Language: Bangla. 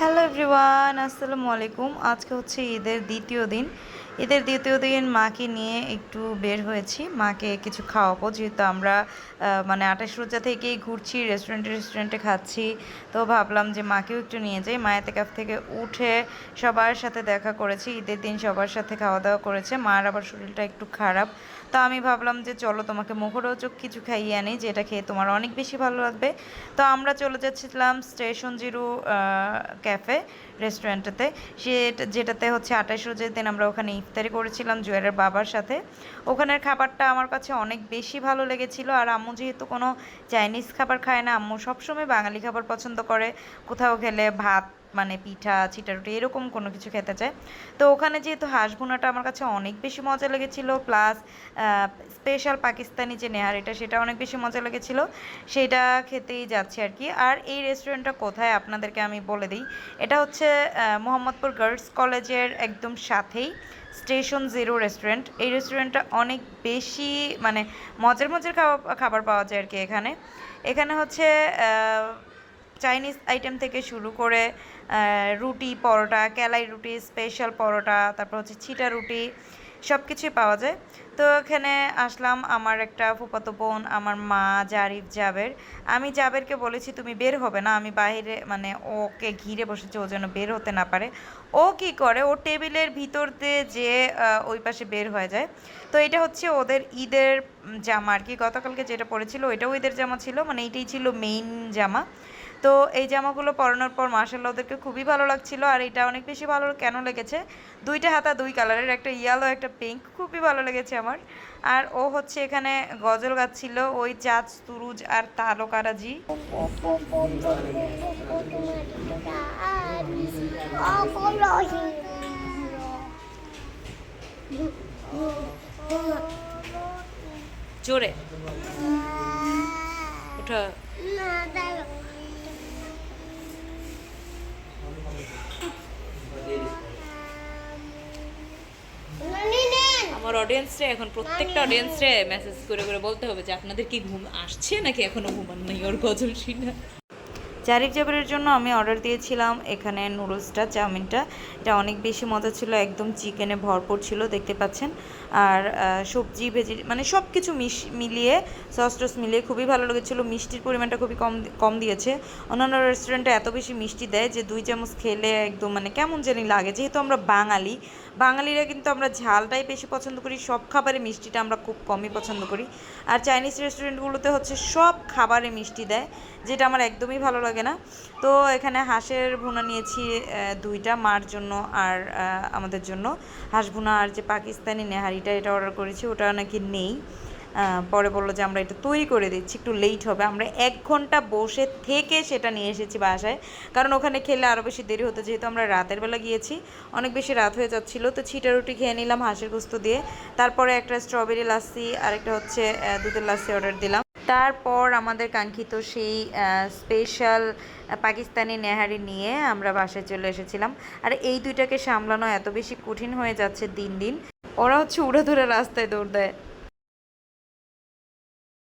হ্যালো এভরিওয়ান আসসালামু আলাইকুম। আজকে হচ্ছে ঈদের দ্বিতীয় দিন। ঈদের দ্বিতীয় দিন মাকে নিয়ে একটু বের হয়েছি। মাকে কিছু খাওয়াবো, যেহেতু আমরা মানে আঠাশ রোজা থেকেই ঘুরছি রেস্টুরেন্টে রেস্টুরেন্টে খাচ্ছি। তো ভাবলাম যে মাকেও একটু নিয়ে যাই। মায়েতে কাছ থেকে উঠে সবার সাথে দেখা করেছি, ঈদের দিন সবার সাথে খাওয়া দাওয়া করেছে। মার আবার শরীরটা একটু খারাপ। তো আমি ভাবলাম যে চলো তোমাকে মুখরোচক কিছু খাইয়ে আনি, যেটা খেয়ে তোমার অনেক বেশি ভালো লাগবে। তো আমরা চলে যাচ্ছিলাম স্টেশন জিরো ক্যাফে রেস্টুরেন্টেতে সে যেটাতে হচ্ছে আঠাশ রোজের দিন আমরা ওখানে ইফতারি করেছিলাম জুয়ারের বাবার সাথে। ওখানের খাবারটা আমার কাছে অনেক বেশি ভালো লেগেছিল। আর আম্মু যেহেতু কোনো চাইনিজ খাবার খায় না, আম্মু সবসময় বাঙালি খাবার পছন্দ করে। কোথাও গেলে ভাত মানে পিঠা চিটারুটি এরকম কোনো কিছু খেতে চায়। তো ওখানে যেহেতু হাঁস ভুনাটা আমার কাছে অনেক বেশি মজা লেগেছিল, প্লাস স্পেশাল পাকিস্তানি যে নেহারিটা সেটা অনেক বেশি মজা লেগেছিল, সেটা খেতেই যাচ্ছি আর কি। আর এই রেস্টুরেন্টটা কোথায় আপনাদেরকে আমি বলে দিই, এটা হচ্ছে মোহাম্মদপুর গার্লস কলেজের একদম সাথেই স্টেশন জিরো রেস্টুরেন্ট এই রেস্টুরেন্টটা অনেক বেশি মানে মজার মজার খাবার পাওয়া যায় আর কি এখানে। এখানে হচ্ছে চাইনিজ আইটেম থেকে শুরু করে রুটি, পরোটা, কেলাই রুটি স্পেশাল পরোটা, তারপর হচ্ছে ছিটা রুটি সব কিছুই পাওয়া যায়। তো এখানে আসলাম আমার একটা ফুপাতো বোন, আমার মা জারিফ জাবের। আমি জাবেরকে বলেছি, তুমি বের হবে না, আমি বাইরে মানে ওকে ঘিরে বসেছি, ও যেন বের হতে না পারে। ও কি করে, ও টেবিলের ভিতর দিয়ে যে ওই পাশে বের হয়ে যায়। তো এটা হচ্ছে ওদের ঈদের জামা আর কি। গতকালকে যেটা পরেছিল, ওইটাও ঈদের জামা ছিল মানে এইটাই ছিল মেইন জামা। তো এই জামাগুলো পরানোর পর মার্শাল্লাহ ওদেরকে খুবই ভালো লাগছিল, আর এটা অনেক বেশি ভালো কেন লেগেছে? দুইটা হাতা, দুই কালারের, একটা ইয়েলো একটা পিঙ্ক খুবই ভালো লেগেছে আমার। আর ও হচ্ছে এখানে গজল গাচ্ছিল, ওই চাঁদ তুরুজ আর তালকারাজি জোরে। ওঠা আমার অডিয়েন্সরে এখন প্রত্যেকটা অডিয়েন্সরে মেসেজ করে করে বলতে হবে যে আপনাদের কি ঘুম আসছে নাকি এখনও ঘুমান নাই ওর গজল শুনে? জারিফ জাবেরের জন্য আমি অর্ডার দিয়েছিলাম। এখানে নুডলসটা, চাউমিনটা। এটা অনেক বেশি মজা ছিল, একদম চিকেনে ভরপুর ছিল, দেখতে পাচ্ছেন। আর সবজি, ভেজি মানে সব কিছু মিশ, মিলিয়ে, সস টস মিলিয়ে খুবই ভালো লেগেছিলো। মিষ্টির পরিমাণটা খুবই কম কম দিয়েছে। অন্যান্য রেস্টুরেন্টে এত বেশি মিষ্টি দেয় যে, দুই চামচ খেলে একদম মানে কেমন জানি লাগে। যেহেতু আমরা বাঙালি, বাঙালিরা কিন্তু আমরা ঝালটাই বেশি পছন্দ করি, সব খাবারে মিষ্টিটা আমরা খুব কমই পছন্দ করি। আর চাইনিজ রেস্টুরেন্টগুলোতে হচ্ছে সব খাবারে মিষ্টি দেয়, যেটা আমার একদমই ভালো লাগে না। তো এখানে হাঁসের ভুনা নিয়েছি দুইটা মার জন্য আর আমাদের জন্য। হাঁস ভুনা আর যে পাকিস্তানি নেহারিটা, এটা অর্ডার করেছি, ওটা নাকি নেই। পরে বলল যে আমরা এটা তৈরি করে দিচ্ছি, একটু লেট হবে। আমরা এক ঘণ্টা বসে থেকে সেটা নিয়ে এসেছি বাসায়। কারণ ওখানে খেলে আরও বেশি দেরি হতো, যেহেতু আমরা রাতের বেলা গিয়েছি, অনেক বেশি রাত হয়ে যাচ্ছিল। তো ছিটা রুটি খেয়ে নিলাম হাঁসের গোস্ত দিয়ে। তারপরে একটা স্ট্রবেরি লাসি আর একটা হচ্ছে দুধের লাসি অর্ডার দিলাম। তারপর আমাদের কাঙ্ক্ষিত সেই স্পেশাল পাকিস্তানি নেহারি নিয়ে আমরা বাসায় চলে এসেছিলাম। আর এই দুইটাকে সামলানো এত বেশি কঠিন হয়ে যাচ্ছে দিন দিন। ওরা হচ্ছে উড়ে ধরে রাস্তায় দৌড় দেয়।